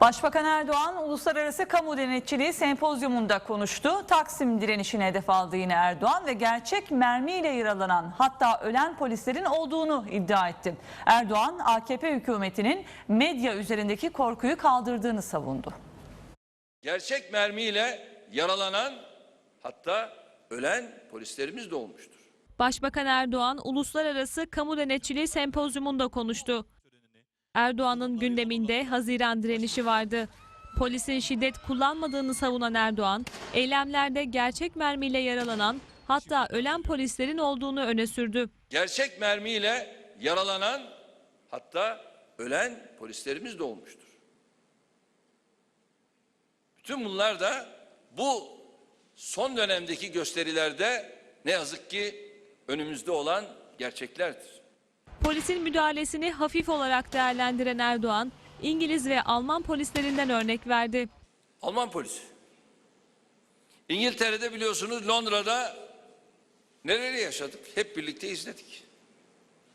Başbakan Erdoğan uluslararası kamu denetçiliği sempozyumunda konuştu. Taksim direnişine hedef aldı yine Erdoğan ve gerçek mermiyle yaralanan hatta ölen polislerin olduğunu iddia etti. Erdoğan AKP hükümetinin medya üzerindeki korkuyu kaldırdığını savundu. gerçek mermiyle yaralanan hatta ölen polislerimiz de olmuştur. Başbakan Erdoğan uluslararası kamu denetçiliği sempozyumunda konuştu. Erdoğan'ın gündeminde Haziran direnişi vardı. Polisin şiddet kullanmadığını savunan Erdoğan, eylemlerde gerçek mermiyle yaralanan hatta ölen polislerin olduğunu öne sürdü. Gerçek mermiyle yaralanan hatta ölen polislerimiz de olmuştur. Bütün bunlar da bu son dönemdeki gösterilerde ne yazık ki önümüzde olan gerçeklerdir. Polisin müdahalesini hafif olarak değerlendiren Erdoğan, İngiliz ve Alman polislerinden örnek verdi. Alman polisi. İngiltere'de biliyorsunuz Londra'da neleri yaşadık? Hep birlikte izledik.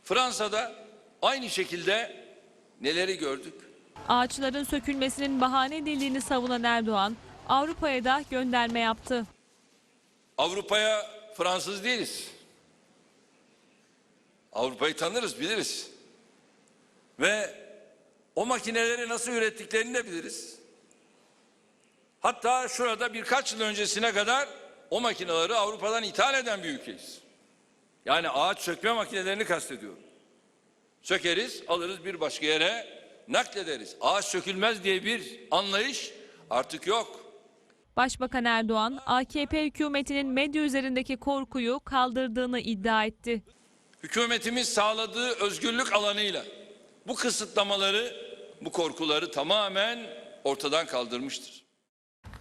Fransa'da aynı şekilde neleri gördük? Ağaçların sökülmesinin bahane edildiğini savunan Erdoğan, Avrupa'ya da gönderme yaptı. Avrupa'ya Fransız değiliz. Avrupa'yı tanırız, biliriz. Ve o makineleri nasıl ürettiklerini de biliriz. Hatta şurada birkaç yıl öncesine kadar o makineleri Avrupa'dan ithal eden bir ülkeyiz. Yani ağaç sökme makinelerini kastediyorum. Sökeriz, alırız bir başka yere naklederiz. Ağaç sökülmez diye bir anlayış artık yok. Başbakan Erdoğan, AKP hükümetinin medya üzerindeki korkuyu kaldırdığını iddia etti. Hükümetimiz sağladığı özgürlük alanıyla bu kısıtlamaları, bu korkuları tamamen ortadan kaldırmıştır.